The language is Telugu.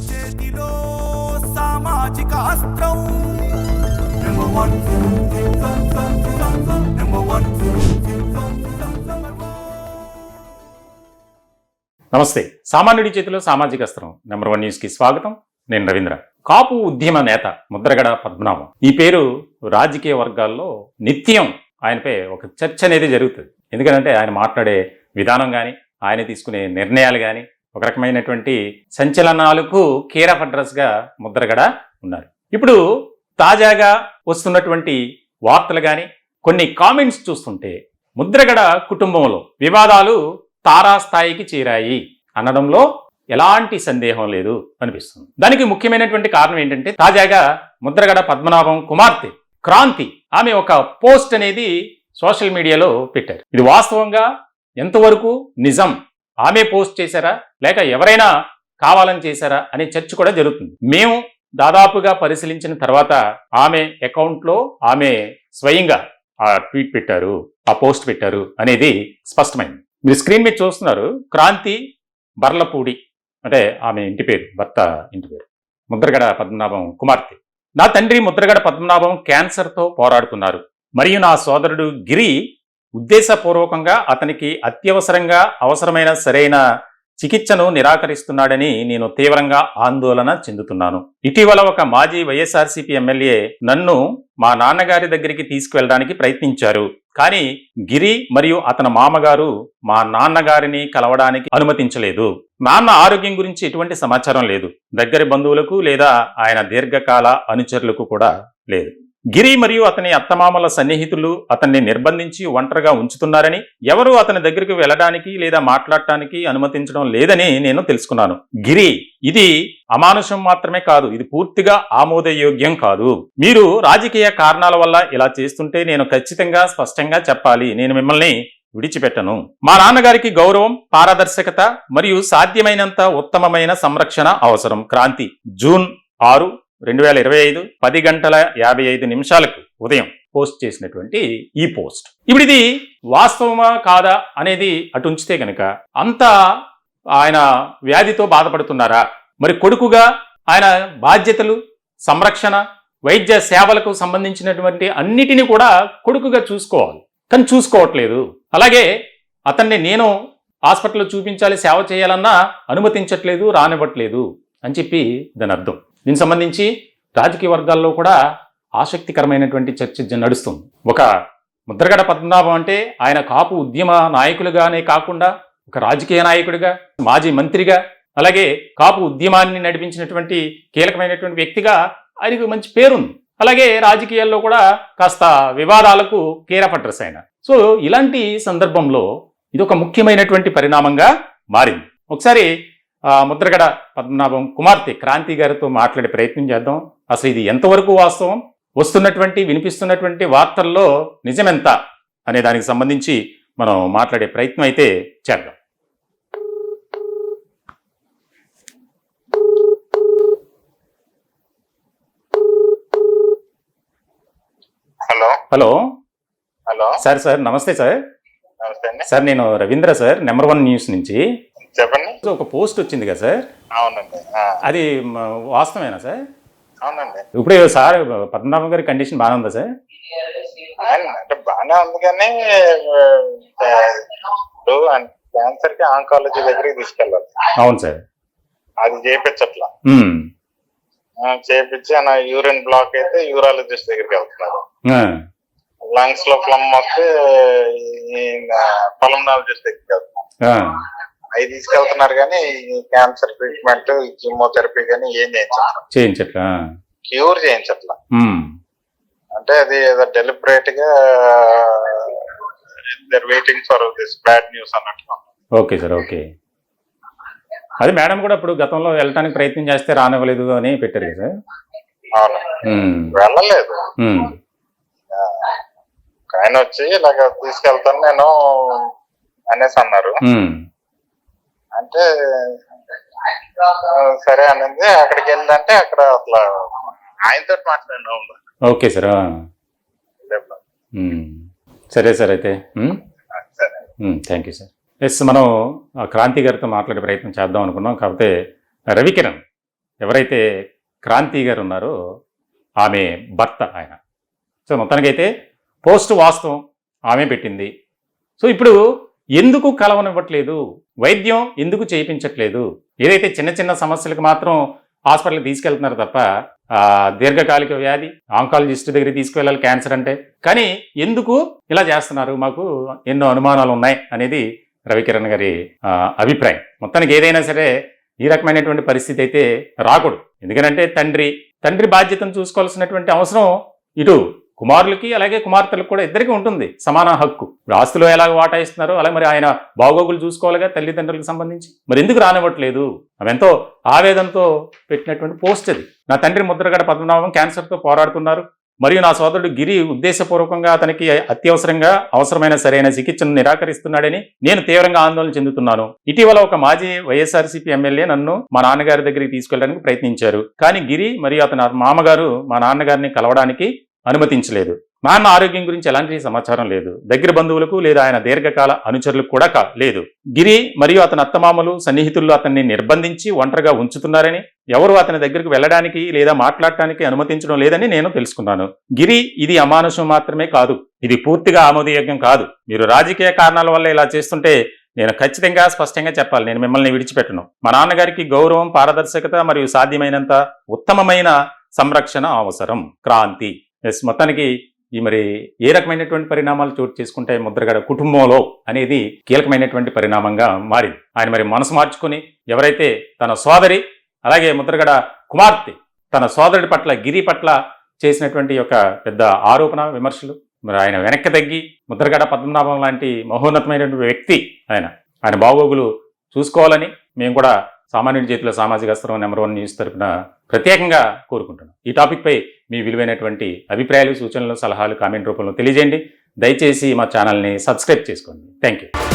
చేతిలో సామాజిక అస్త్రం నమస్తే సామాన్యుడి చేతిలో సామాజిక అస్త్రం నెంబర్ వన్ న్యూస్కి స్వాగతం నేను రవీంద్ర కాపు ఉద్యమ నేత ముద్రగడ పద్మనాభం ఈ పేరు రాజకీయ వర్గాల్లో నిత్యం ఆయనపై ఒక చర్చ అనేది జరుగుతుంది ఎందుకంటే ఆయన మాట్లాడే విధానం కానీ ఆయన తీసుకునే నిర్ణయాలు కానీ ఒక రకమైనటువంటి సంచలనాలకు కేర్ ఆఫ్ ముద్రగడ ఉన్నారు. ఇప్పుడు తాజాగా వస్తున్నటువంటి వార్తలు కానీ కొన్ని కామెంట్స్ చూస్తుంటే ముద్రగడ కుటుంబంలో వివాదాలు తారాస్థాయికి చేరాయి అనడంలో ఎలాంటి సందేహం లేదు అనిపిస్తుంది. దానికి ముఖ్యమైనటువంటి కారణం ఏంటంటే తాజాగా ముద్రగడ పద్మనాభం కుమార్తె క్రాంతి ఆమె ఒక పోస్ట్ అనేది సోషల్ మీడియాలో పెట్టారు. ఇది వాస్తవంగా ఎంతవరకు నిజం? ఆమె పోస్ట్ చేశారా? లేక ఎవరైనా కావాలని చేశారా? అనే చర్చ కూడా జరుగుతుంది. మేము దాదాపుగా పరిశీలించిన తర్వాత ఆమె అకౌంట్లో ఆమె స్వయంగా ఆ ట్వీట్ పెట్టారు ఆ పోస్ట్ పెట్టారు అనేది స్పష్టమైంది. మీరు స్క్రీన్ మీద చూస్తున్నారు క్రాంతి బర్లపూడి అంటే ఆమె ఇంటి పేరు భర్త ఇంటి పేరు. ముద్రగడ పద్మనాభం కుమార్తె. నా తండ్రి ముద్రగడ పద్మనాభం క్యాన్సర్తో పోరాడుతున్నారు. మరియు నా సోదరుడు గిరి ఉద్దేశపూర్వకంగా అతనికి అత్యవసరంగా అవసరమైన సరైన చికిత్సను నిరాకరిస్తున్నాడని నేను తీవ్రంగా ఆందోళన చెందుతున్నాను. ఇటీవల ఒక మాజీ వైఎస్ఆర్సీపీ ఎమ్మెల్యే నన్ను మా నాన్నగారి దగ్గరికి తీసుకువెళ్ళడానికి ప్రయత్నించారు. కానీ గిరి మరియు అతని మామగారు మా నాన్నగారిని కలవడానికి అనుమతించలేదు. నాన్న ఆరోగ్యం గురించి ఎటువంటి సమాచారం లేదు. దగ్గరి బంధువులకు లేదా ఆయన దీర్ఘకాల అనుచరులకు కూడా లేదు. గిరి మరియు అతని అత్తమామల సన్నిహితులు అతన్ని నిర్బంధించి ఒంటరిగా ఉంచుతున్నారని ఎవరు అతని దగ్గరికి వెళ్ళడానికి లేదా మాట్లాడటానికి అనుమతించడం లేదని నేను తెలుసుకున్నాను. గిరి ఇది అమానుషం మాత్రమే కాదు ఇది పూర్తిగా ఆమోదయోగ్యం కాదు. మీరు రాజకీయ కారణాల వల్ల ఇలా చేస్తుంటే నేను ఖచ్చితంగా స్పష్టంగా చెప్పాలి. నేను మిమ్మల్ని విడిచిపెట్టను. మా నాన్నగారికి గౌరవం పారదర్శకత మరియు సాధ్యమైనంత ఉత్తమమైన సంరక్షణ అవసరం. క్రాంతి జూన్ ఆరు రెండు వేల ఇరవై ఐదు పది గంటల యాభై ఐదు నిమిషాలకు ఉదయం పోస్ట్ చేసినటువంటి ఈ పోస్ట్. ఇప్పుడు ఇది వాస్తవమా కాదా అనేది అటు ఉంచితే కనుక అంతా ఆయన వ్యాధితో బాధపడుతున్నారా? మరి కొడుకుగా ఆయన బాధ్యతలు సంరక్షణ వైద్య సేవలకు సంబంధించినటువంటి అన్నిటినీ కూడా కొడుకుగా చూసుకోవాలి. కానీ చూసుకోవట్లేదు. అలాగే అతన్ని నేను హాస్పిటల్లో చూపించాలి సేవ చేయాలన్నా అనుమతించట్లేదు రానివ్వట్లేదు అని చెప్పి దాని అర్థం. దీనికి సంబంధించి రాజకీయ వర్గాల్లో కూడా ఆసక్తికరమైనటువంటి చర్చ నడుస్తుంది. ఒక ముద్రగడ పద్మనాభం అంటే ఆయన కాపు ఉద్యమ నాయకులుగానే కాకుండా ఒక రాజకీయ నాయకుడిగా మాజీ మంత్రిగా అలాగే కాపు ఉద్యమాన్ని నడిపించినటువంటి కీలకమైనటువంటి వ్యక్తిగా ఆయనకు మంచి పేరుంది. అలాగే రాజకీయాల్లో కూడా కాస్త వివాదాలకు కీరపడ్రస్ ఆయన. సో ఇలాంటి సందర్భంలో ఇది ఒక ముఖ్యమైనటువంటి పరిణామంగా మారింది. ఒకసారి ముద్రగడ పద్మనాభం కుమార్తె క్రాంతి గారితో మాట్లాడే ప్రయత్నం చేద్దాం. అసలు ఇది ఎంతవరకు వాస్తవం? వస్తున్నటువంటి వినిపిస్తున్నటువంటి వార్తల్లో నిజమెంత అనే దానికి సంబంధించి మనం మాట్లాడే ప్రయత్నం అయితే చేద్దాం. Hello. Hello. Hello. Sir sir నమస్తే సార్. సార్ నేను Ravindra sir number one news నుంచి. చెప్పండి. ఒక పోస్ట్ వచ్చింది కదా సార్? అవునండి. అది వాస్తవేనా సార్? అవునండి. ఇప్పుడు సార్ పద్మనాభం గారి కండిషన్ బాగానే ఉందా సార్? అంటే బాగానే ఉంది కానీ ఇప్పుడు క్యాన్సర్కి ఆంకాలజీ దగ్గరికి తీసుకెళ్ళాలి. అవును సార్. అది చేపించట్లా. చేపించి ఆయన యూరిన్ బ్లాక్ అయితే యూరాలజిస్ట్ దగ్గరికి వెళ్తున్నారు. లంగ్స్లో ఫ్లమ్ వస్తే పల్మనాలజిస్ట్ దగ్గరికి వెళ్తున్నారు. అవి తీసుకెళ్తున్నారు కానీ క్యాన్సర్ ట్రీట్మెంట్ కీమోథెరపీ కానీ ఏం చేయించట్లా. చేయించట్లా? క్యూర్ చేయించట్లా. ఉమ్. అంటే అది ఏదో డెలిబరేట్గా they're waiting for this bad news అన్నట్టు ఓకే సార్ ఓకే అది మేడం కూడా ఇప్పుడు గతంలో వెళ్ళటానికి ప్రయత్నం చేస్తే రానివ్వలేదు అని పెట్టారు కదా అవును. ఉమ్. వెళ్ళలేదు. ఒక ఆయన వచ్చి ఇలాగ తీసుకెళ్తాను నేను అనేసి అన్నారు. అంటే సరే అనింది అక్కడికి వెళ్ళంటే అక్కడ అట్లా ఆయనతో మాట్లాడినా ఓకే సార్. సరే సార్ అయితే థ్యాంక్ యూ సార్. ఎస్ మనం ఆ క్రాంతి గారితో మాట్లాడే ప్రయత్నం చేద్దాం అనుకున్నాం. కాకపోతే రవికిరణ్ ఎవరైతే క్రాంతి గారు ఉన్నారో ఆమె భర్త ఆయన. సో మొత్తానికైతే పోస్ట్ వాస్తవం ఆమె పెట్టింది. సో ఇప్పుడు ఎందుకు కలవనివ్వట్లేదు? వైద్యం ఎందుకు చేయించట్లేదు? ఏదైతే చిన్న చిన్న సమస్యలకు మాత్రం హాస్పిటల్కి తీసుకెళ్తున్నారు తప్ప దీర్ఘకాలిక వ్యాధి ఆంకాలజిస్ట్ దగ్గర తీసుకువెళ్ళాలి క్యాన్సర్ అంటే. కానీ ఎందుకు ఇలా చేస్తున్నారు? మాకు ఎన్నో అనుమానాలు ఉన్నాయి అనేది రవికిరణ్ గారి అభిప్రాయం. మొత్తానికి ఏదైనా సరే ఈ రకమైనటువంటి పరిస్థితి అయితే రాకూడదు. ఎందుకంటే తండ్రి తండ్రి బాధ్యతను చూసుకోవాల్సినటువంటి అవసరం ఇటు కుమారులకి అలాగే కుమార్తెలకు కూడా ఇద్దరికి ఉంటుంది సమాన హక్కు. ఇప్పుడు ఆస్తిలో ఎలాగ వాటా ఇస్తున్నారో అలాగే మరి ఆయన బాగోగులు చూసుకోవాలిగా తల్లిదండ్రులకు సంబంధించి. మరి ఎందుకు రానివ్వట్లేదు? ఆమె ఎంతో ఆవేదనతో పెట్టినటువంటి పోస్ట్ అది. నా తండ్రి ముద్రగడ పద్మనాభం క్యాన్సర్తో పోరాడుతున్నారు. మరియు నా సోదరుడు గిరి ఉద్దేశపూర్వకంగా అతనికి అత్యవసరంగా అవసరమైన సరైన చికిత్సను నిరాకరిస్తున్నాడని నేను తీవ్రంగా ఆందోళన చెందుతున్నాను. ఇటీవల ఒక మాజీ వైఎస్ఆర్సీపీ ఎమ్మెల్యే నన్ను మా నాన్నగారి దగ్గరికి తీసుకెళ్ళడానికి ప్రయత్నించారు. కానీ గిరి మరియు అతని మామగారు మా నాన్నగారిని కలవడానికి అనుమతించలేదు. నాన్న ఆరోగ్యం గురించి ఎలాంటి సమాచారం లేదు. దగ్గర బంధువులకు లేదా ఆయన దీర్ఘకాల అనుచరులకు కూడా కా- లేదు. గిరి మరియు అతని అత్తమామలు సన్నిహితులు అతన్ని నిర్బంధించి ఒంటరిగా ఉంచుతున్నారని ఎవరు అతని దగ్గరకు వెళ్ళడానికి లేదా మాట్లాడటానికి అనుమతించడం లేదని నేను తెలుసుకున్నాను. గిరి ఇది అమానుషం మాత్రమే కాదు. ఇది పూర్తిగా ఆమోదయోగ్యం కాదు. మీరు రాజకీయ కారణాల వల్ల ఇలా చేస్తుంటే నేను ఖచ్చితంగా స్పష్టంగా చెప్పాలి. నేను మిమ్మల్ని విడిచిపెట్టను. మా నాన్నగారికి గౌరవం పారదర్శకత మరియు సాధ్యమైనంత ఉత్తమమైన సంరక్షణ అవసరం. క్రాంతి. ఎస్ మొత్తానికి ఈ మరి ఏ రకమైనటువంటి పరిణామాలు చోటు చేసుకుంటే ముద్రగడ కుటుంబంలో అనేది కీలకమైనటువంటి పరిణామంగా మారింది. ఆయన మరి మనసు మార్చుకుని ఎవరైతే తన సోదరి అలాగే ముద్రగడ కుమార్తె తన సోదరుడి పట్ల గిరి పట్ల చేసినటువంటి యొక్క పెద్ద ఆరోపణ విమర్శలు మరి ఆయన వెనక్కి తగ్గి ముద్రగడ పద్మనాభం లాంటి మహోన్నతమైనటువంటి వ్యక్తి ఆయన. ఆయన బాగోగులు చూసుకోవాలని మేము కూడా సామాన్యుడి చేతిలో సామాజిక అస్త్రం నెంబర్ వన్ న్యూస్ తరపున ప్రత్యేకంగా కోరుకుంటున్నాను. ఈ టాపిక్పై మీ విలువైనటువంటి అభిప్రాయాలు సూచనలు సలహాలు కామెంట్ రూపంలో తెలియజేయండి. దయచేసి మా ఛానల్ని సబ్స్క్రైబ్ చేసుకోండి. Thank you